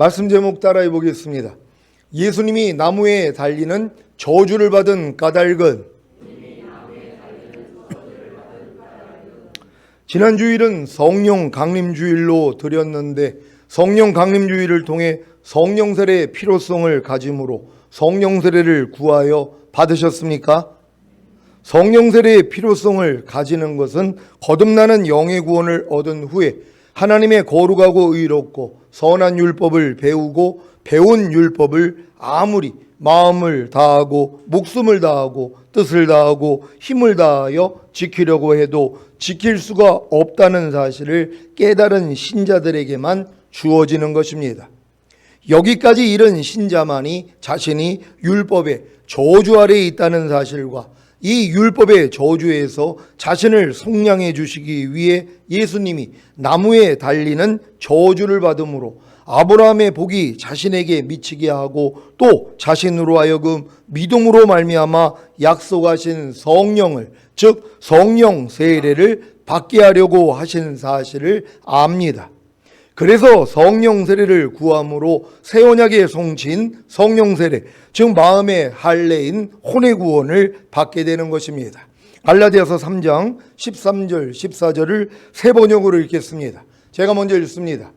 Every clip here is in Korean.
말씀 제목 따라해 보겠습니다. 예수님이 나무에 달리는 저주를 받은 까닭은 지난 주일은 성령 강림 주일로 드렸는데 성령 강림 주일을 통해 성령 세례의 필요성을 가짐으로 성령 세례를 구하여 받으셨습니까? 성령 세례의 필요성을 가지는 것은 거듭나는 영의 구원을 얻은 후에 하나님의 거룩하고 의롭고 선한 율법을 배우고 배운 율법을 아무리 마음을 다하고 목숨을 다하고 뜻을 다하고 힘을 다하여 지키려고 해도 지킬 수가 없다는 사실을 깨달은 신자들에게만 주어지는 것입니다. 여기까지 이른 신자만이 자신이 율법의 저주 아래에 있다는 사실과 이 율법의 저주에서 자신을 속량해 주시기 위해 예수님이 나무에 달리는 저주를 받음으로 아브라함의 복이 자신에게 미치게 하고 또 자신으로 하여금 믿음으로 말미암아 약속하신 성령을 즉 성령 세례를 받게 하려고 하신 사실을 압니다. 그래서 성령 세례를 구함으로 새 언약의 송친 성령 세례, 즉 마음의 할례인 혼의 구원을 받게 되는 것입니다. 갈라디아서 3장 13절 14절을 세 번역으로 읽겠습니다. 제가 먼저 읽습니다.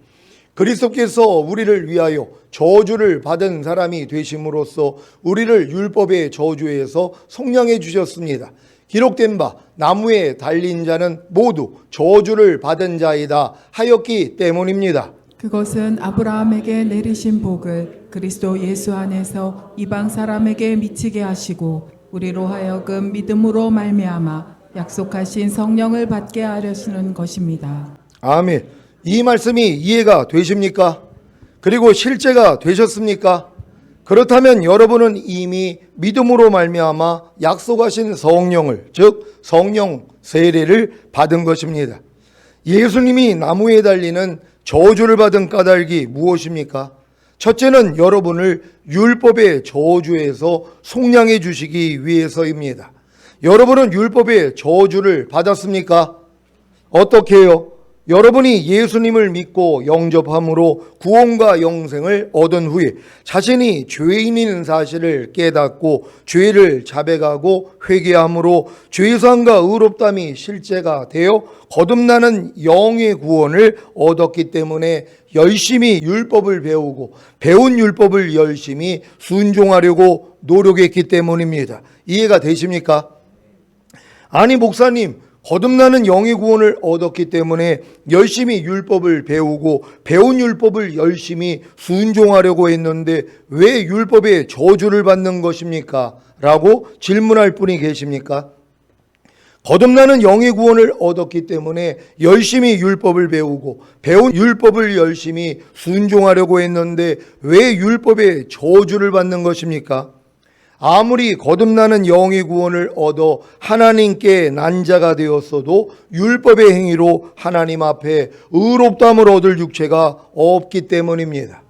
그리스도께서 우리를 위하여 저주를 받은 사람이 되심으로써 우리를 율법의 저주에서 속량해 주셨습니다. 기록된 바 나무에 달린 자는 모두 저주를 받은 자이다 하였기 때문입니다. 그것은 아브라함에게 내리신 복을 그리스도 예수 안에서 이방 사람에게 미치게 하시고 우리로 하여금 믿음으로 말미암아 약속하신 성령을 받게 하려시는 것입니다. 아멘. 이 말씀이 이해가 되십니까? 그리고 실제가 되셨습니까? 그렇다면 여러분은 이미 믿음으로 말미암아 약속하신 성령을 즉 성령 세례를 받은 것입니다. 예수님이 나무에 달리는 저주를 받은 까닭이 무엇입니까? 첫째는 여러분을 율법의 저주에서 속량해 주시기 위해서입니다. 여러분은 율법의 저주를 받았습니까? 어떻게 해요? 여러분이 예수님을 믿고 영접함으로 구원과 영생을 얻은 후에 자신이 죄인인 사실을 깨닫고 죄를 자백하고 회개함으로 죄상과 의롭담이 실제가 되어 거듭나는 영의 구원을 얻었기 때문에 열심히 율법을 배우고 배운 율법을 열심히 순종하려고 노력했기 때문입니다. 이해가 되십니까? 아니 목사님 거듭나는 영의 구원을 얻었기 때문에 열심히 율법을 배우고 배운 율법을 열심히 순종하려고 했는데 왜 율법의 저주를 받는 것입니까? 라고 질문할 분이 계십니까? 거듭나는 영의 구원을 얻었기 때문에 열심히 율법을 배우고 배운 율법을 열심히 순종하려고 했는데 왜 율법의 저주를 받는 것입니까? 아무리 거듭나는 영의 구원을 얻어 하나님께 난자가 되었어도 율법의 행위로 하나님 앞에 의롭담을 얻을 육체가 없기 때문입니다.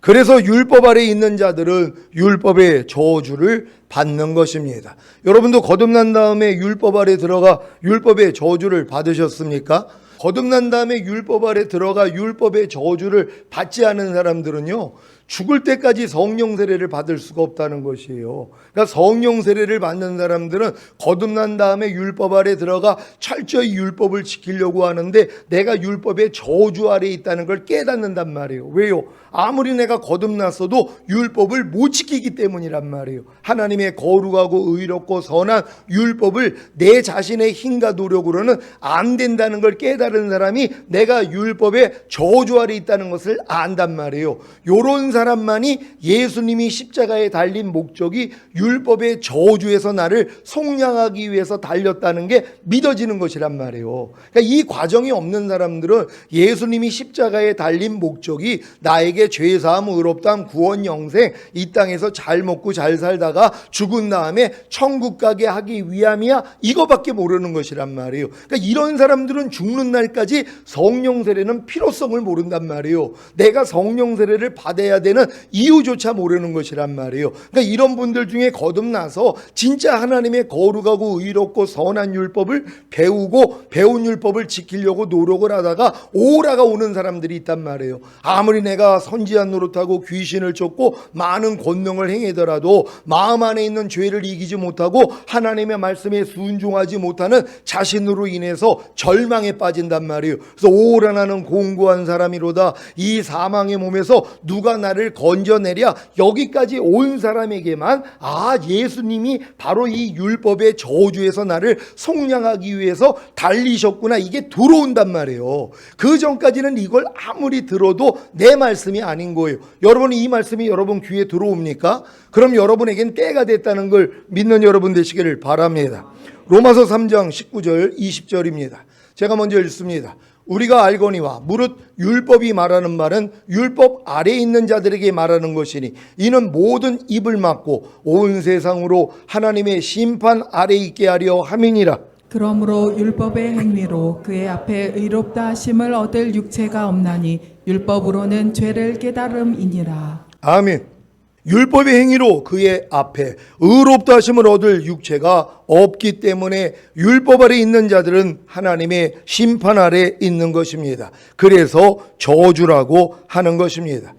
그래서 율법 아래 있는 자들은 율법의 저주를 받는 것입니다. 여러분도 거듭난 다음에 율법 아래 들어가 율법의 저주를 받으셨습니까? 거듭난 다음에 율법 아래 들어가 율법의 저주를 받지 않은 사람들은요, 죽을 때까지 성령 세례를 받을 수가 없다는 것이에요. 그러니까 성령 세례를 받는 사람들은 거듭난 다음에 율법 아래 들어가 철저히 율법을 지키려고 하는데 내가 율법의 저주 아래 있다는 걸 깨닫는단 말이에요. 왜요? 아무리 내가 거듭났어도 율법을 못 지키기 때문이란 말이에요. 하나님의 거룩하고 의롭고 선한 율법을 내 자신의 힘과 노력으로는 안 된다는 걸 깨달은 사람이 내가 율법의 저주 아래 있다는 것을 안단 말이에요. 요런 사람만이 예수님이 십자가에 달린 목적이 율법의 저주에서 나를 속량하기 위해서 달렸다는 게 믿어지는 것이란 말이에요. 그러니까 이 과정이 없는 사람들은 예수님이 십자가에 달린 목적이 나에게 죄 사함, 의롭담, 구원, 영생 이 땅에서 잘 먹고 잘 살다가 죽은 다음에 천국 가게 하기 위함이야 이거밖에 모르는 것이란 말이에요. 그러니까 이런 사람들은 죽는 날까지 성령 세례는 필요성을 모른단 말이에요. 내가 성령 세례를 받아야 될 되는 이유조차 모르는 것이란 말이에요. 그러니까 이런 분들 중에 거듭나서 진짜 하나님의 거룩하고 의롭고 선한 율법을 배우고 배운 율법을 지키려고 노력을 하다가 오라가 오는 사람들이 있단 말이에요. 아무리 내가 선지한 노릇하고 귀신을 쫓고 많은 권능을 행하더라도 마음 안에 있는 죄를 이기지 못하고 하나님의 말씀에 순종하지 못하는 자신으로 인해서 절망에 빠진단 말이에요. 그래서 오라 나는 공고한 사람이로다. 이 사망의 몸에서 누가 나를 건져내랴 여기까지 온 사람에게만 아 예수님이 바로 이 율법의 저주에서 나를 속량하기 위해서 달리셨구나 이게 들어온단 말이에요. 그 전까지는 이걸 아무리 들어도 내 말씀이 아닌 거예요. 여러분이 이 말씀이 여러분 귀에 들어옵니까? 그럼 여러분에겐 때가 됐다는 걸 믿는 여러분 되시기를 바랍니다. 로마서 3장 19절 20절입니다. 제가 먼저 읽습니다. 우리가 알거니와 무릇 율법이 말하는 말은 율법 아래 있는 자들에게 말하는 것이니 이는 모든 입을 막고 온 세상으로 하나님의 심판 아래 있게 하려 함이니라. 그러므로 율법의 행위로 그의 앞에 의롭다 하심을 얻을 육체가 없나니 율법으로는 죄를 깨달음이니라. 아멘. 율법의 행위로 그의 앞에 의롭다 하심을 얻을 육체가 없기 때문에 율법 아래 있는 자들은 하나님의 심판 아래 있는 것입니다. 그래서 저주라고 하는 것입니다.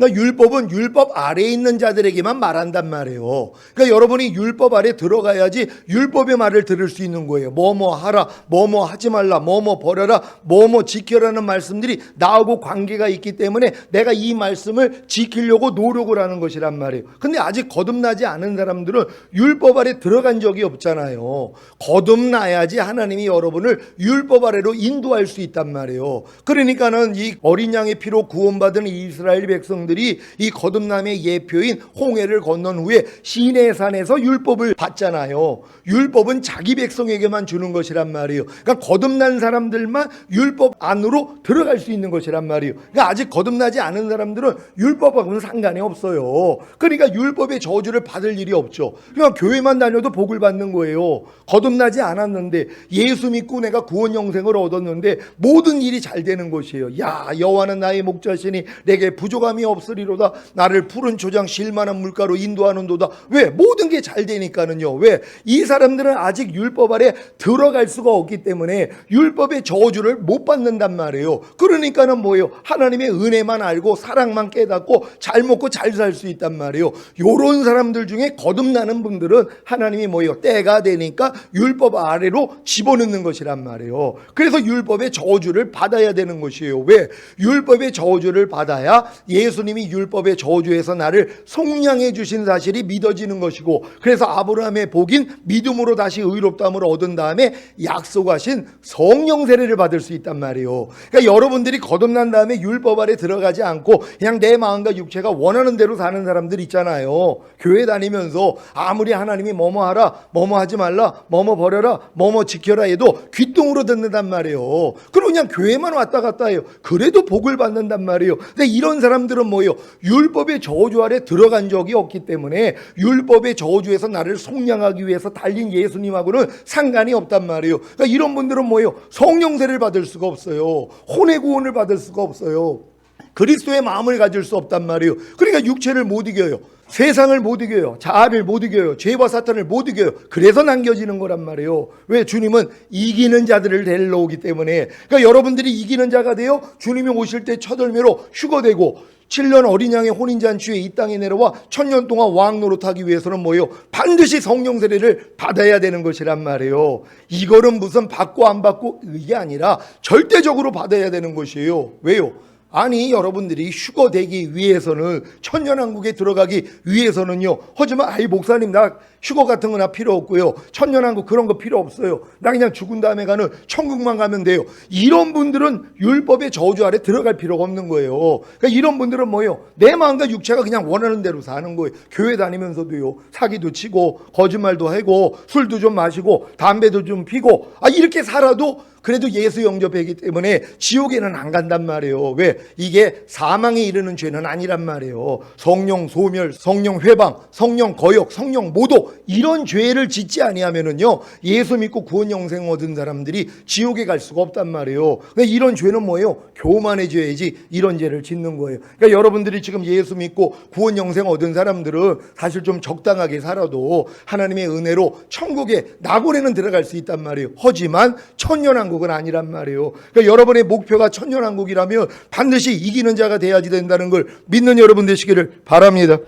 그러니까 율법은 율법 아래에 있는 자들에게만 말한단 말이에요. 그러니까 여러분이 율법 아래 들어가야지 율법의 말을 들을 수 있는 거예요. 뭐뭐 하라, 뭐뭐 하지 말라, 뭐뭐 버려라, 뭐뭐 지켜라는 말씀들이 나하고 관계가 있기 때문에 내가 이 말씀을 지키려고 노력을 하는 것이란 말이에요. 근데 아직 거듭나지 않은 사람들은 율법 아래 들어간 적이 없잖아요. 거듭나야지 하나님이 여러분을 율법 아래로 인도할 수 있단 말이에요. 그러니까는 이 어린 양의 피로 구원받은 이스라엘 백성들 이 이 거듭남의 예표인 홍해를 건넌 후에 시내산에서 율법을 받잖아요. 율법은 자기 백성에게만 주는 것이란 말이에요. 그러니까 거듭난 사람들만 율법 안으로 들어갈 수 있는 것이란 말이에요. 그러니까 아직 거듭나지 않은 사람들은 율법하고는 상관이 없어요. 그러니까 율법의 저주를 받을 일이 없죠. 그냥 교회만 다녀도 복을 받는 거예요. 거듭나지 않았는데 예수 믿고 내가 구원 영생을 얻었는데 모든 일이 잘 되는 것이에요. 야 여호와는 나의 목자시니 내게 부족함이 없 으리로다. 나를 푸른 초장 실만한 물가로 인도하는도다. 왜 모든 게 잘 되니까는요. 왜 이 사람들은 아직 율법 아래 들어갈 수가 없기 때문에 율법의 저주를 못 받는단 말이에요. 그러니까는 뭐예요? 하나님의 은혜만 알고 사랑만 깨닫고 잘 먹고 잘 살 수 있단 말이에요. 요런 사람들 중에 거듭나는 분들은 하나님이 뭐예요? 때가 되니까 율법 아래로 집어넣는 것이란 말이에요. 그래서 율법의 저주를 받아야 되는 것이에요. 왜? 율법의 저주를 받아야 예수님 이 율법의 저주에서 나를 속량해 주신 사실이 믿어지는 것이고 그래서 아브라함의 복인 믿음으로 다시 의롭다함을 얻은 다음에 약속하신 성령 세례를 받을 수 있단 말이에요. 그러니까 여러분들이 거듭난 다음에 율법 아래 들어가지 않고 그냥 내 마음과 육체가 원하는 대로 사는 사람들 있잖아요. 교회 다니면서 아무리 하나님이 뭐뭐 하라, 뭐뭐 하지 말라, 뭐뭐 버려라, 뭐뭐 지켜라 해도 귀뚱으로 듣는단 말이에요. 그럼 그냥 교회만 왔다 갔다 해요. 그래도 복을 받는단 말이에요. 근데 이런 사람들은 뭐예요? 율법의 저주 아래 들어간 적이 없기 때문에 율법의 저주에서 나를 속량하기 위해서 달린 예수님하고는 상관이 없단 말이에요. 그러니까 이런 분들은 뭐예요? 성령세를 받을 수가 없어요. 혼의 구원을 받을 수가 없어요. 그리스도의 마음을 가질 수 없단 말이에요. 그러니까 육체를 못 이겨요. 세상을 못 이겨요. 자아를 못 이겨요. 죄와 사탄을 못 이겨요. 그래서 남겨지는 거란 말이에요. 왜 주님은 이기는 자들을 데리러 오기 때문에. 그러니까 여러분들이 이기는 자가 되어 주님이 오실 때첫 열매로 휴거되고 7년 어린 양의 혼인잔치에 이 땅에 내려와 천년 동안 왕 노릇하기 위해서는 뭐예요? 반드시 성령 세례를 받아야 되는 것이란 말이에요. 이거는 무슨 받고 안 받고 이게 아니라 절대적으로 받아야 되는 것이에요. 왜요? 아니 여러분들이 휴거 되기 위해서는 천년왕국에 들어가기 위해서는요 하지만 아이 목사님 나 휴거 같은 거나 필요 없고요. 천년왕국 그런 거 필요 없어요. 나 그냥 죽은 다음에 가는 천국만 가면 돼요. 이런 분들은 율법의 저주 아래 들어갈 필요가 없는 거예요. 그러니까 이런 분들은 뭐예요? 내 마음과 육체가 그냥 원하는 대로 사는 거예요. 교회 다니면서도요. 사기도 치고 거짓말도 하고 술도 좀 마시고 담배도 좀 피고 아 이렇게 살아도 그래도 예수 영접하기 때문에 지옥에는 안 간단 말이에요. 왜? 이게 사망에 이르는 죄는 아니란 말이에요. 성령 소멸, 성령 회방, 성령 거역, 성령 모독 이런 죄를 짓지 아니하면은요 예수 믿고 구원 영생 얻은 사람들이 지옥에 갈 수가 없단 말이에요. 근데 이런 죄는 뭐예요? 교만해져야지 이런 죄를 짓는 거예요. 그러니까 여러분들이 지금 예수 믿고 구원 영생 얻은 사람들은 사실 좀 적당하게 살아도 하나님의 은혜로 천국에 낙원에는 들어갈 수 있단 말이에요. 하지만 천년왕국은 아니란 말이에요. 그러니까 여러분의 목표가 천년왕국이라면 반드시 이기는 자가 돼야지 된다는 걸 믿는 여러분 되시기를 바랍니다.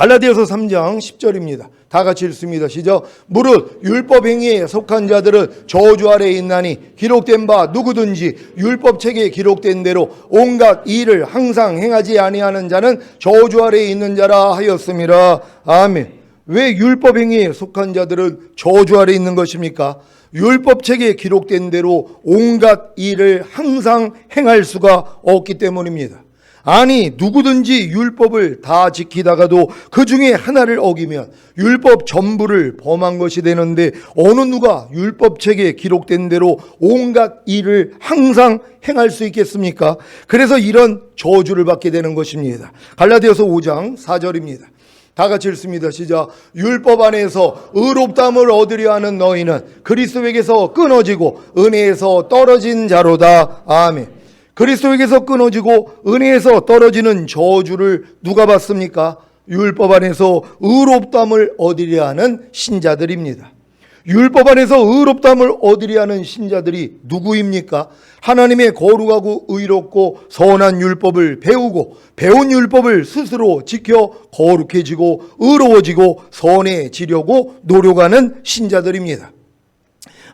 갈라디아서 3장 10절입니다. 다 같이 읽습니다. 시작. 무릇 율법 행위에 속한 자들은 저주 아래에 있나니 기록된 바 누구든지 율법 책에 기록된 대로 온갖 일을 항상 행하지 아니하는 자는 저주 아래에 있는 자라 하였음이라. 아멘. 왜 율법 행위에 속한 자들은 저주 아래에 있는 것입니까? 율법 책에 기록된 대로 온갖 일을 항상 행할 수가 없기 때문입니다. 아니 누구든지 율법을 다 지키다가도 그 중에 하나를 어기면 율법 전부를 범한 것이 되는데 어느 누가 율법책에 기록된 대로 온갖 일을 항상 행할 수 있겠습니까? 그래서 이런 저주를 받게 되는 것입니다. 갈라디아서 5장 4절입니다. 다 같이 읽습니다. 시작. 율법 안에서 의롭담을 얻으려 하는 너희는 그리스도에게서 끊어지고 은혜에서 떨어진 자로다. 아멘. 그리스도에게서 끊어지고 은혜에서 떨어지는 저주를 누가 받습니까? 율법 안에서 의롭담을 얻으려 하는 신자들입니다. 율법 안에서 의롭담을 얻으려 하는 신자들이 누구입니까? 하나님의 거룩하고 의롭고 선한 율법을 배우고 배운 율법을 스스로 지켜 거룩해지고 의로워지고 선해지려고 노력하는 신자들입니다.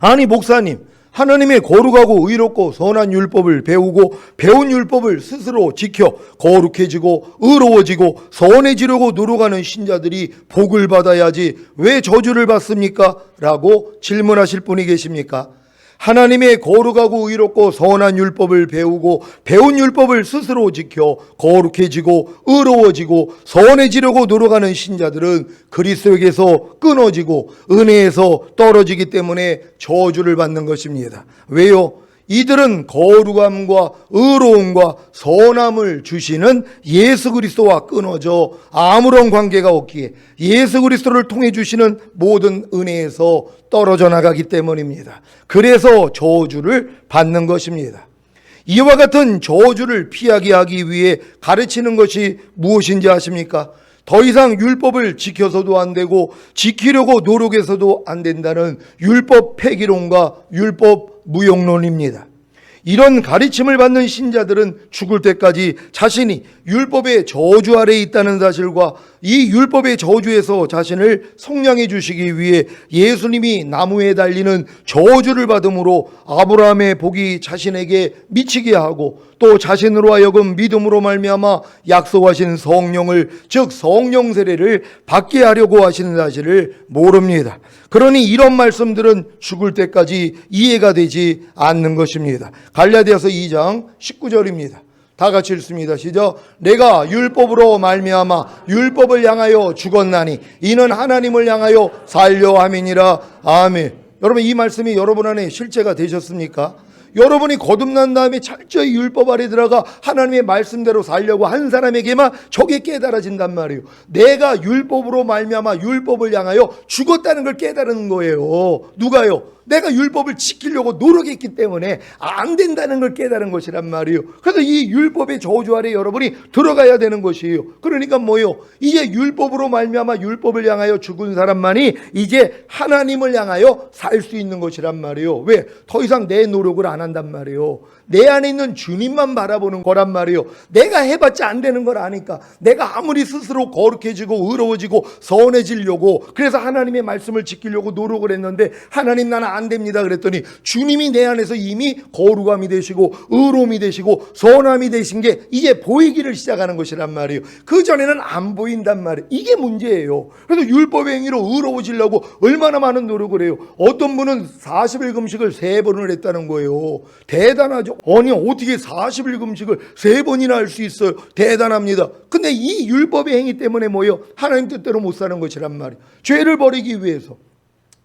아니 목사님 하나님의 거룩하고 의롭고 선한 율법을 배우고 배운 율법을 스스로 지켜 거룩해지고 의로워지고 선해지려고 노력하는 신자들이 복을 받아야지 왜 저주를 받습니까? 라고 질문하실 분이 계십니까? 하나님의 거룩하고 의롭고 선한 율법을 배우고 배운 율법을 스스로 지켜 거룩해지고 의로워지고 선해지려고 노력하는 신자들은 그리스도에게서 끊어지고 은혜에서 떨어지기 때문에 저주를 받는 것입니다. 왜요? 이들은 거룩함과 의로움과 선함을 주시는 예수 그리스도와 끊어져 아무런 관계가 없기에 예수 그리스도를 통해 주시는 모든 은혜에서 떨어져 나가기 때문입니다. 그래서 저주를 받는 것입니다. 이와 같은 저주를 피하게 하기 위해 가르치는 것이 무엇인지 아십니까? 더 이상 율법을 지켜서도 안 되고 지키려고 노력해서도 안 된다는 율법 폐기론과 율법 무용론입니다. 이런 가르침을 받는 신자들은 죽을 때까지 자신이 율법의 저주 아래에 있다는 사실과 이 율법의 저주에서 자신을 속량해 주시기 위해 예수님이 나무에 달리는 저주를 받음으로 아브라함의 복이 자신에게 미치게 하고 또 자신으로 하여금 믿음으로 말미암아 약속하신 성령을 즉 성령 세례를 받게 하려고 하시는 사실을 모릅니다. 그러니 이런 말씀들은 죽을 때까지 이해가 되지 않는 것입니다. 갈라디아서 2장 19절입니다. 다 같이 읽습니다. 시작. 내가 율법으로 말미암아 율법을 향하여 죽었나니 이는 하나님을 향하여 살려 함이니라. 아멘. 여러분 이 말씀이 여러분 안에 실제가 되셨습니까? 여러분이 거듭난 다음에 철저히 율법 아래 들어가 하나님의 말씀대로 살려고 한 사람에게만 저게 깨달아진단 말이에요. 내가 율법으로 말미암아 율법을 향하여 죽었다는 걸 깨달은 거예요. 누가요? 내가 율법을 지키려고 노력했기 때문에 안 된다는 걸 깨달은 것이란 말이에요. 그래서 이 율법의 저주 아래 여러분이 들어가야 되는 것이에요. 그러니까 뭐요? 이제 율법으로 말미암아 율법을 향하여 죽은 사람만이 이제 하나님을 향하여 살 수 있는 것이란 말이에요. 왜? 더 이상 내 노력을 안 한단 말이에요. 내 안에 있는 주님만 바라보는 거란 말이에요. 내가 해봤자 안 되는 걸 아니까 내가 아무리 스스로 거룩해지고 의로워지고 선해지려고 그래서 하나님의 말씀을 지키려고 노력을 했는데 하나님 나는 안 됩니다 그랬더니 주님이 내 안에서 이미 거룩함이 되시고 의로움이 되시고 선함이 되신 게 이제 보이기를 시작하는 것이란 말이에요. 그 전에는 안 보인단 말이에요. 이게 문제예요. 그래서 율법 행위로 의로워지려고 얼마나 많은 노력을 해요. 어떤 분은 40일 금식을 세 번을 했다는 거예요. 대단하죠. 아니 어떻게 40일 금식을 세 번이나 할 수 있어요? 대단합니다. 근데 이 율법의 행위 때문에 뭐예요? 하나님 뜻대로 못 사는 것이란 말이에요. 죄를 버리기 위해서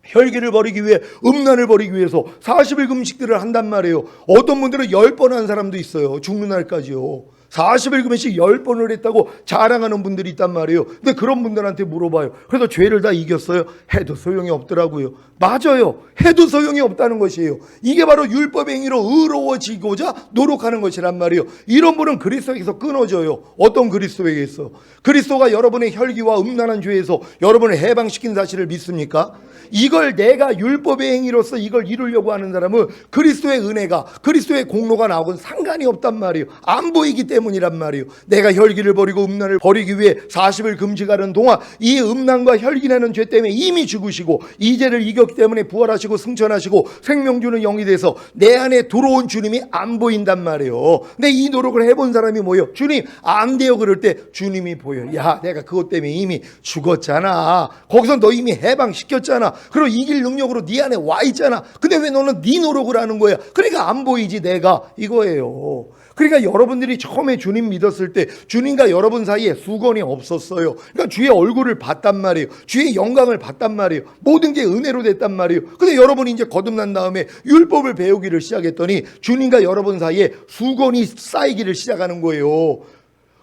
혈기를 버리기 위해 음란을 버리기 위해서 40일 금식들을 한단 말이에요. 어떤 분들은 10번 한 사람도 있어요. 죽는 날까지요. 40일 금식 10번을 했다고 자랑하는 분들이 있단 말이에요. 근데 그런 분들한테 물어봐요. 그래서 죄를 다 이겼어요? 해도 소용이 없더라고요. 맞아요. 해도 소용이 없다는 것이에요. 이게 바로 율법의 행위로 의로워지고자 노력하는 것이란 말이에요. 이런 분은 그리스도에게서 끊어져요. 어떤 그리스도에게서? 그리스도가 여러분의 혈기와 음란한 죄에서 여러분을 해방시킨 사실을 믿습니까? 이걸 내가 율법의 행위로서 이걸 이루려고 하는 사람은 그리스도의 은혜가 그리스도의 공로가 나오건 상관이 없단 말이에요. 안 보이기 때문 이란 말이에요. 내가 혈기를 버리고 음란을 버리기 위해 40을 금식하는 동안 이 음란과 혈기라는 죄 때문에 이미 죽으시고 이 죄를 이겼기 때문에 부활하시고 승천하시고 생명 주는 영이 돼서 내 안에 들어온 주님이 안 보인단 말이에요. 근데 이 노력을 해본 사람이 뭐예요? 주님 안 돼요 그럴 때 주님이 보여. 야 내가 그것 때문에 이미 죽었잖아. 거기서 너 이미 해방시켰잖아. 그리고 이길 능력으로 네 안에 와 있잖아. 근데 왜 너는 네 노력을 하는 거야? 그러니까 안 보이지 내가 이거예요. 그러니까 여러분들이 처음에 주님 믿었을 때 주님과 여러분 사이에 수건이 없었어요. 그러니까 주의 얼굴을 봤단 말이에요. 주의 영광을 봤단 말이에요. 모든 게 은혜로 됐단 말이에요. 근데 여러분이 이제 거듭난 다음에 율법을 배우기를 시작했더니 주님과 여러분 사이에 수건이 쌓이기를 시작하는 거예요.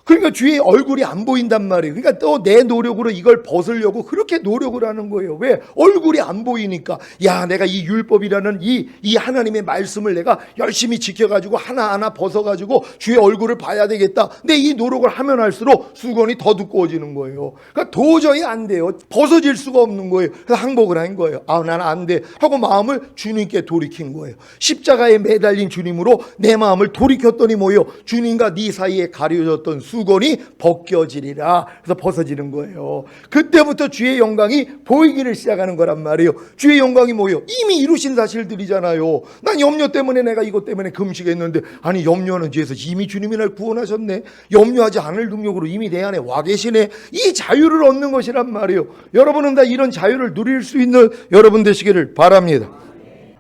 그러니까 주의 얼굴이 안 보인단 말이에요. 그러니까 또 내 노력으로 이걸 벗으려고 그렇게 노력을 하는 거예요. 왜? 얼굴이 안 보이니까. 야, 내가 이 율법이라는 이, 이 하나님의 말씀을 내가 열심히 지켜가지고 하나하나 벗어가지고 주의 얼굴을 봐야 되겠다. 근데 이 노력을 하면 할수록 수건이 더 두꺼워지는 거예요. 그러니까 도저히 안 돼요. 벗어질 수가 없는 거예요. 그래서 항복을 한 거예요. 아, 나는 안 돼. 하고 마음을 주님께 돌이킨 거예요. 십자가에 매달린 주님으로 내 마음을 돌이켰더니 뭐예요? 주님과 네 사이에 가려졌던 수 건이 벗겨지리라. 그래서 벗어지는 거예요. 그때부터 주의 영광이 보이기를 시작하는 거란 말이에요. 주의 영광이 뭐예요? 이미 이루신 사실들이잖아요. 난 염려 때문에 내가 이것 때문에 금식했는데 아니 염려하는 죄에서 이미 주님이 날 구원하셨네. 염려하지 않을 능력으로 이미 내 안에 와 계시네. 이 자유를 얻는 것이란 말이에요. 여러분은 다 이런 자유를 누릴 수 있는 여러분 되시기를 바랍니다.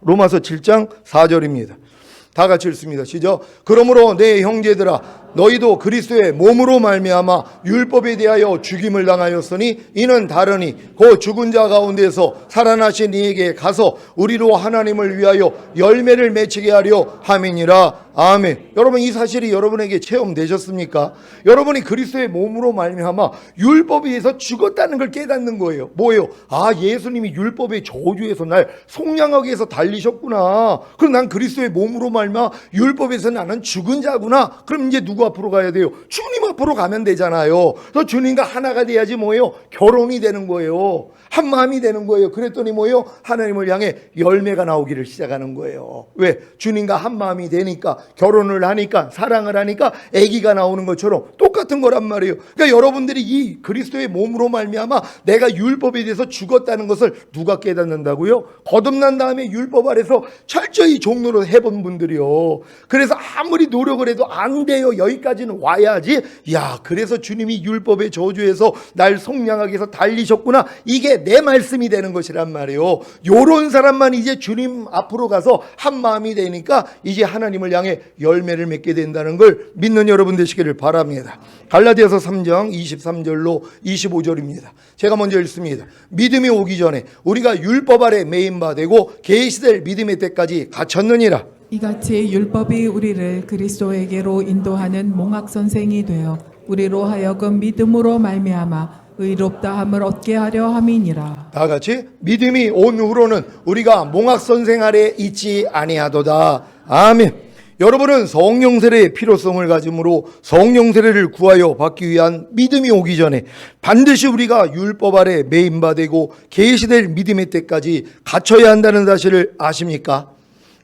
로마서 7장 4절입니다. 다 같이 읽습니다. 시작. 그러므로 내 형제들아 너희도 그리스도의 몸으로 말미암아 율법에 대하여 죽임을 당하였으니 이는 다르니 그 죽은 자 가운데서 살아나신 이에게 가서 우리로 하나님을 위하여 열매를 맺히게 하려 함이니라. 아멘. 여러분 이 사실이 여러분에게 체험되셨습니까? 여러분이 그리스도의 몸으로 말미암아 율법에 의해서 죽었다는 걸 깨닫는 거예요. 뭐예요? 아 예수님이 율법의 저주에서 날 속량하기 위해서 달리셨구나. 그럼 난 그리스도의 몸으로 말미암아 율법에서 나는 죽은 자구나. 그럼 이제 누구 앞으로 가야 돼요? 주님 앞으로 가면 되잖아요. 그래서 주님과 하나가 돼야지 뭐예요? 결혼이 되는 거예요. 한 마음이 되는 거예요. 그랬더니 뭐예요? 하나님을 향해 열매가 나오기를 시작하는 거예요. 왜? 주님과 한 마음이 되니까 결혼을 하니까 사랑을 하니까 아기가 나오는 것처럼 똑같은 거란 말이에요. 그러니까 여러분들이 이 그리스도의 몸으로 말미암아 내가 율법에 대해서 죽었다는 것을 누가 깨닫는다고요? 거듭난 다음에 율법 아래서 철저히 종로로 해본 분들이요. 그래서 아무리 노력을 해도 안 돼요. 여기까지는 와야지. 야, 그래서 주님이 율법의 저주에서 날 속량하기 위해서 달리셨구나. 이게 내 말씀이 되는 것이란 말이에요. 요런 사람만 이제 주님 앞으로 가서 한 마음이 되니까 이제 하나님을 향해 열매를 맺게 된다는 걸 믿는 여러분 되시기를 바랍니다. 갈라디아서 3장 23절로 25절입니다. 제가 먼저 읽습니다. 믿음이 오기 전에 우리가 율법 아래 매인 바 되고 계시될 믿음의 때까지 갇혔느니라. 이같이 율법이 우리를 그리스도에게로 인도하는 몽학 선생이 되어 우리로 하여금 믿음으로 말미암아 의롭다 함을 얻게 하려 함이니라. 다 같이 믿음이 온 후로는 우리가 몽학 선생 아래 있지 아니하도다. 아멘. 여러분은 성령 세례의 필요성을 가짐으로 성령 세례를 구하여 받기 위한 믿음이 오기 전에 반드시 우리가 율법 아래 매인바 되고 계시될 믿음의 때까지 갇혀야 한다는 사실을 아십니까?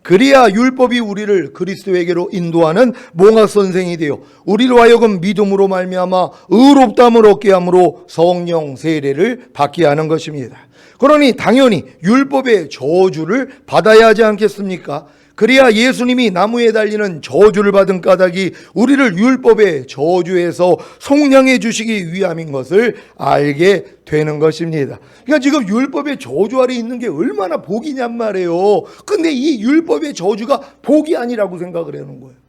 그래야 율법이 우리를 그리스도에게로 인도하는 몽학 선생이 되어 우리로 하여금 믿음으로 말미암아 의롭다함을 얻게 함으로 성령 세례를 받게 하는 것입니다. 그러니 당연히 율법의 저주를 받아야 하지 않겠습니까? 그래야 예수님이 나무에 달리는 저주를 받은 까닭이 우리를 율법의 저주에서 속량해 주시기 위함인 것을 알게 되는 것입니다. 그러니까 지금 율법의 저주 아래 있는 게 얼마나 복이냔 말이에요. 근데 이 율법의 저주가 복이 아니라고 생각을 하는 거예요.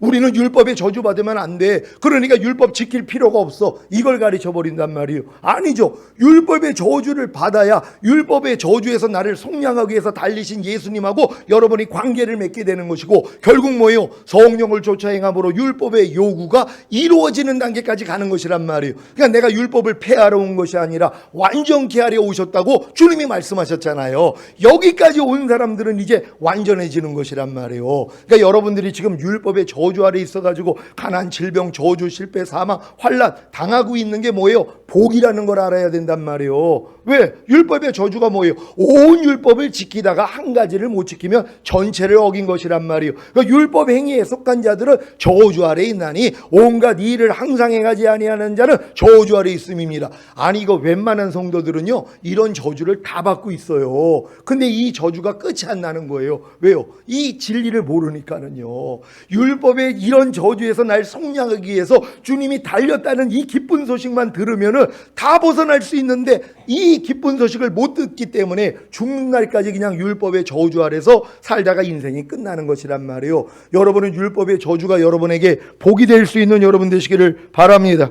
우리는 율법에 저주받으면 안 돼. 그러니까 율법 지킬 필요가 없어. 이걸 가르쳐 버린단 말이에요. 아니죠. 율법의 저주를 받아야 율법의 저주에서 나를 속량하기 위해서 달리신 예수님하고 여러분이 관계를 맺게 되는 것이고 결국 뭐예요? 성령을 쫓아 행함으로 율법의 요구가 이루어지는 단계까지 가는 것이란 말이에요. 그러니까 내가 율법을 폐하러 온 것이 아니라 완전케 하려 오셨다고 주님이 말씀하셨잖아요. 여기까지 온 사람들은 이제 완전해지는 것이란 말이에요. 그러니까 여러분들이 지금 율법의 저주 아래 있어가지고 가난, 질병, 저주, 실패, 사망, 환란 당하고 있는 게 뭐예요? 복이라는 걸 알아야 된단 말이에요. 왜? 율법의 저주가 뭐예요? 온 율법을 지키다가 한 가지를 못 지키면 전체를 어긴 것이란 말이에요. 그러니까 율법 행위에 속한 자들은 저주 아래 있나니 온갖 일을 항상 행하지 아니하는 자는 저주 아래 있음입니다. 아니 이거 웬만한 성도들은요 이런 저주를 다 받고 있어요. 근데 이 저주가 끝이 안 나는 거예요. 왜요? 이 진리를 모르니까는요. 율법 의 이런 저주에서 날 속량하기 위해서 주님이 달렸다는 이 기쁜 소식만 들으면은 다 벗어날 수 있는데 이 기쁜 소식을 못 듣기 때문에 죽는 날까지 그냥 율법의 저주 아래서 살다가 인생이 끝나는 것이란 말이에요. 여러분은 율법의 저주가 여러분에게 복이 될 수 있는 여러분 되시기를 바랍니다.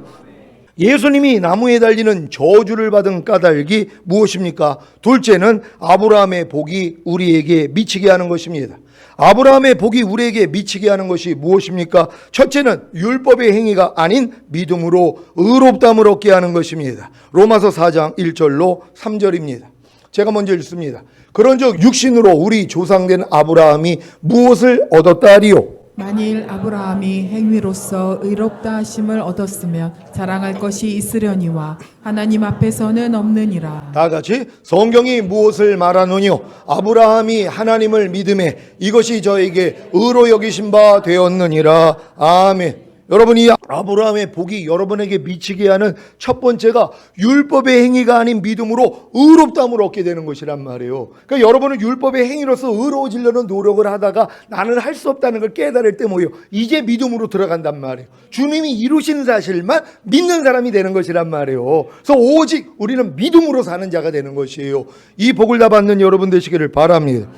예수님이 나무에 달리는 저주를 받은 까닭이 무엇입니까? 둘째는 아브라함의 복이 우리에게 미치게 하는 것입니다. 아브라함의 복이 우리에게 미치게 하는 것이 무엇입니까? 첫째는 율법의 행위가 아닌 믿음으로 의롭담을 얻게 하는 것입니다. 로마서 4장 1절로 3절입니다. 제가 먼저 읽습니다. 그런즉 육신으로 우리 조상된 아브라함이 무엇을 얻었다 하리요? 만일 아브라함이 행위로서 의롭다 하심을 얻었으면 자랑할 것이 있으려니와 하나님 앞에서는 없느니라. 다 같이 성경이 무엇을 말하느뇨? 아브라함이 하나님을 믿음에 이것이 저에게 의로 여기신 바 되었느니라. 아멘. 여러분 이 아브라함의 복이 여러분에게 미치게 하는 첫 번째가 율법의 행위가 아닌 믿음으로 의롭다함을 얻게 되는 것이란 말이에요. 그러니까 여러분은 율법의 행위로서 의로워지려는 노력을 하다가 나는 할 수 없다는 걸 깨달을 때 뭐예요? 이제 믿음으로 들어간단 말이에요. 주님이 이루신 사실만 믿는 사람이 되는 것이란 말이에요. 그래서 오직 우리는 믿음으로 사는 자가 되는 것이에요. 이 복을 다 받는 여러분 되시기를 바랍니다.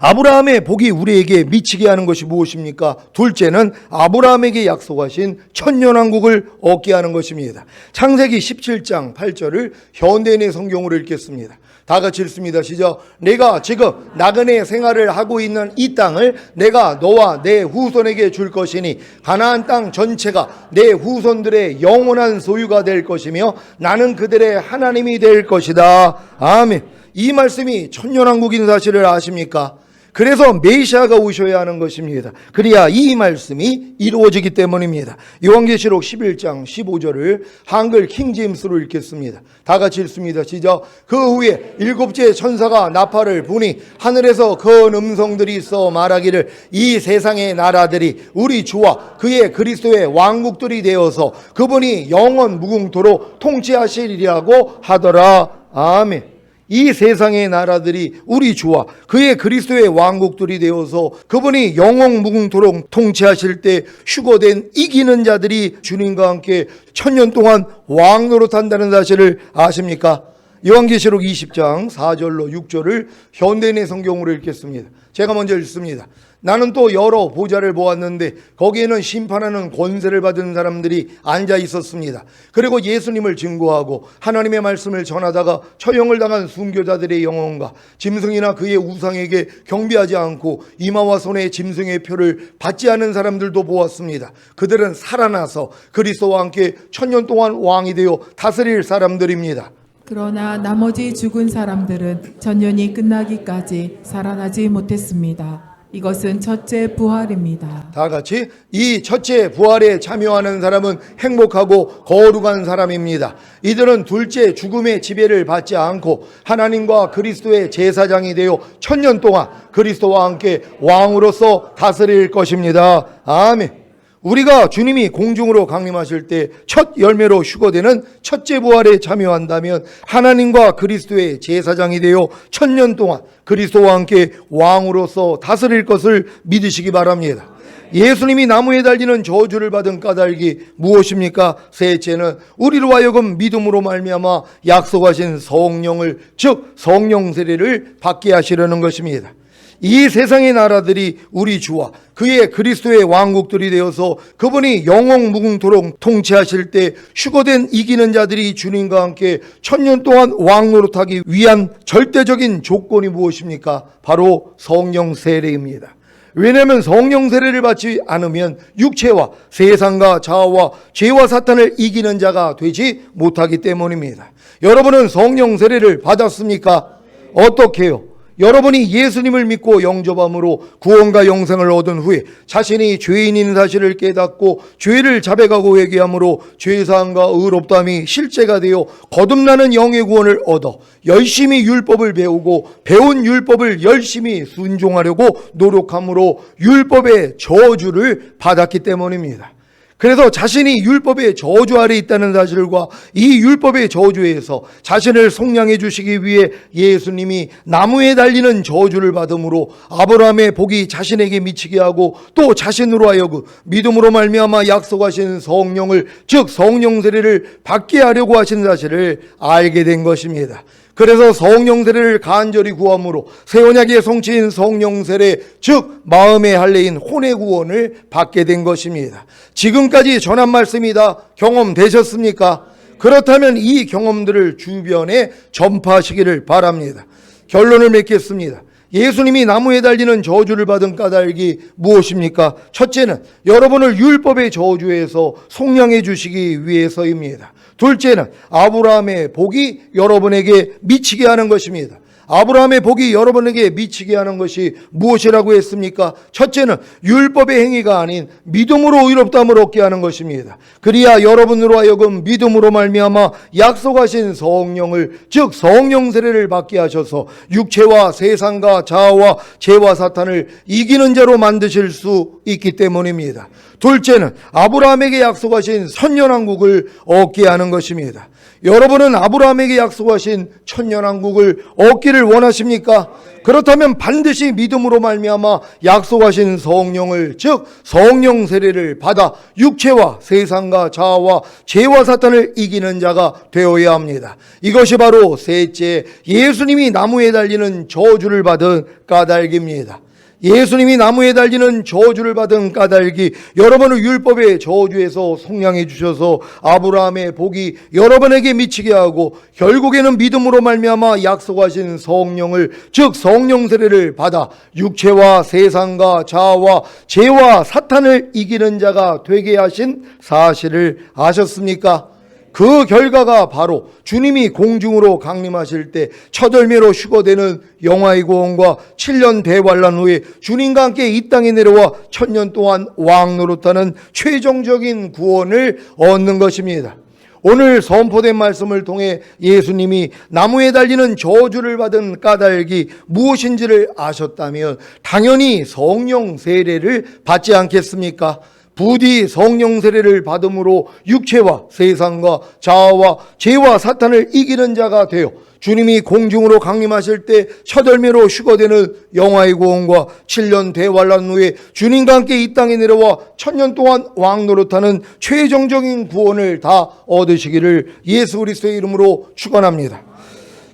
아브라함의 복이 우리에게 미치게 하는 것이 무엇입니까? 둘째는 아브라함에게 약속하신 천년왕국을 얻게 하는 것입니다. 창세기 17장 8절을 현대인의 성경으로 읽겠습니다. 다 같이 읽습니다. 시작. 내가 지금 나그네 생활을 하고 있는 이 땅을 내가 너와 내 후손에게 줄 것이니 가나안 땅 전체가 내 후손들의 영원한 소유가 될 것이며 나는 그들의 하나님이 될 것이다. 아멘. 이 말씀이 천년왕국인 사실을 아십니까? 그래서 메시아가 오셔야 하는 것입니다. 그래야 이 말씀이 이루어지기 때문입니다. 요한계시록 11장 15절을 한글 킹제임스로 읽겠습니다. 다 같이 읽습니다. 시작. 그 후에 일곱째 천사가 나팔을 부니 하늘에서 큰 음성들이 있어 말하기를 이 세상의 나라들이 우리 주와 그의 그리스도의 왕국들이 되어서 그분이 영원 무궁토록 통치하시리라고 하더라. 아멘. 이 세상의 나라들이 우리 주와 그의 그리스도의 왕국들이 되어서 그분이 영원 무궁토록 통치하실 때 휴거된 이기는 자들이 주님과 함께 천년 동안 왕노릇 한다는 사실을 아십니까? 요한계시록 20장 4절로 6절을 현대인의 성경으로 읽겠습니다. 제가 먼저 읽습니다. 나는 또 여러 보좌를 보았는데 거기에는 심판하는 권세를 받은 사람들이 앉아 있었습니다. 그리고 예수님을 증거하고 하나님의 말씀을 전하다가 처형을 당한 순교자들의 영혼과 짐승이나 그의 우상에게 경배하지 않고 이마와 손에 짐승의 표를 받지 않은 사람들도 보았습니다. 그들은 살아나서 그리스도와 함께 천년 동안 왕이 되어 다스릴 사람들입니다. 그러나 나머지 죽은 사람들은 전년이 끝나기까지 살아나지 못했습니다. 이것은 첫째 부활입니다. 다 같이 이 첫째 부활에 참여하는 사람은 행복하고 거룩한 사람입니다. 이들은 둘째 죽음의 지배를 받지 않고 하나님과 그리스도의 제사장이 되어 천년 동안 그리스도와 함께 왕으로서 다스릴 것입니다. 아멘. 우리가 주님이 공중으로 강림하실 때 첫 열매로 휴거되는 첫째 부활에 참여한다면 하나님과 그리스도의 제사장이 되어 천년 동안 그리스도와 함께 왕으로서 다스릴 것을 믿으시기 바랍니다. 예수님이 나무에 달리는 저주를 받은 까닭이 무엇입니까? 셋째는 우리로 하여금 믿음으로 말미암아 약속하신 성령을 즉 성령 세례를 받게 하시려는 것입니다. 이 세상의 나라들이 우리 주와 그의 그리스도의 왕국들이 되어서 그분이 영원 무궁토록 통치하실 때 휴거된 이기는 자들이 주님과 함께 천년 동안 왕 노릇하기 위한 절대적인 조건이 무엇입니까? 바로 성령 세례입니다. 왜냐하면 성령 세례를 받지 않으면 육체와 세상과 자아와 죄와 사탄을 이기는 자가 되지 못하기 때문입니다. 여러분은 성령 세례를 받았습니까? 어떻게요? 여러분이 예수님을 믿고 영접함으로 구원과 영생을 얻은 후에 자신이 죄인인 사실을 깨닫고 죄를 자백하고 회개함으로 죄사함과 의롭다함이 실제가 되어 거듭나는 영의 구원을 얻어 열심히 율법을 배우고 배운 율법을 열심히 순종하려고 노력함으로 율법의 저주를 받았기 때문입니다. 그래서 자신이 율법의 저주 아래 있다는 사실과 이 율법의 저주에서 자신을 속량해 주시기 위해 예수님이 나무에 달리는 저주를 받음으로 아브라함의 복이 자신에게 미치게 하고 또 자신으로 하여금 믿음으로 말미암아 약속하신 성령을 즉 성령 세례를 받게 하려고 하신 사실을 알게 된 것입니다. 그래서 성령 세례를 간절히 구함으로 새 언약의 성취인 성령 세례 즉 마음의 할례인 혼의 구원을 받게 된 것입니다. 지금까지 전한 말씀이 다 경험되셨습니까? 그렇다면 이 경험들을 주변에 전파하시기를 바랍니다. 결론을 맺겠습니다. 예수님이 나무에 달리는 저주를 받은 까닭이 무엇입니까? 첫째는 여러분을 율법의 저주에서 속량해 주시기 위해서입니다. 둘째는 아브라함의 복이 여러분에게 미치게 하는 것입니다. 아브라함의 복이 여러분에게 미치게 하는 것이 무엇이라고 했습니까? 첫째는 율법의 행위가 아닌 믿음으로 의롭다함을 얻게 하는 것입니다. 그리야 여러분으로 하여금 믿음으로 말미암아 약속하신 성령을 즉 성령 세례를 받게 하셔서 육체와 세상과 자아와 죄와 사탄을 이기는 자로 만드실 수 있기 때문입니다. 둘째는 아브라함에게 약속하신 선연왕국을 얻게 하는 것입니다. 여러분은 아브라함에게 약속하신 천년왕국을 얻기를 원하십니까? 그렇다면 반드시 믿음으로 말미암아 약속하신 성령을 즉 성령 세례를 받아 육체와 세상과 자아와 죄와 사탄을 이기는 자가 되어야 합니다. 이것이 바로 셋째 예수님이 나무에 달리는 저주를 받은 까닭입니다. 예수님이 나무에 달리는 저주를 받은 까닭이 여러분을 율법의 저주에서 속량해 주셔서 아브라함의 복이 여러분에게 미치게 하고 결국에는 믿음으로 말미암아 약속하신 성령을 즉 성령 세례를 받아 육체와 세상과 자아와 죄와 사탄을 이기는 자가 되게 하신 사실을 아셨습니까? 그 결과가 바로 주님이 공중으로 강림하실 때 첫열매로 휴거되는 영화의 구원과 7년 대환란 후에 주님과 함께 이 땅에 내려와 천년 동안 왕 노릇하는 최종적인 구원을 얻는 것입니다. 오늘 선포된 말씀을 통해 예수님이 나무에 달리는 저주를 받은 까닭이 무엇인지를 아셨다면 당연히 성령 세례를 받지 않겠습니까? 부디 성령 세례를 받음으로 육체와 세상과 자아와 죄와 사탄을 이기는 자가 되어 주님이 공중으로 강림하실 때 첫열매로 휴거되는 영화의 구원과 7년 대환란 후에 주님과 함께 이 땅에 내려와 천년 동안 왕 노릇하는 최종적인 구원을 다 얻으시기를 예수 그리스도의 이름으로 축원합니다.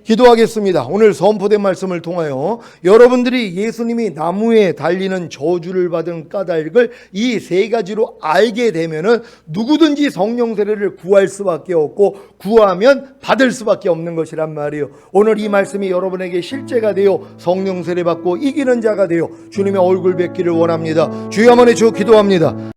기도하겠습니다. 오늘 선포된 말씀을 통하여 여러분들이 예수님이 나무에 달리는 저주를 받은 까닭을 이 세 가지로 알게 되면은 누구든지 성령 세례를 구할 수밖에 없고 구하면 받을 수밖에 없는 것이란 말이에요. 오늘 이 말씀이 여러분에게 실제가 되어 성령 세례 받고 이기는 자가 되어 주님의 얼굴 뵙기를 원합니다. 주여 한번에 주 기도합니다.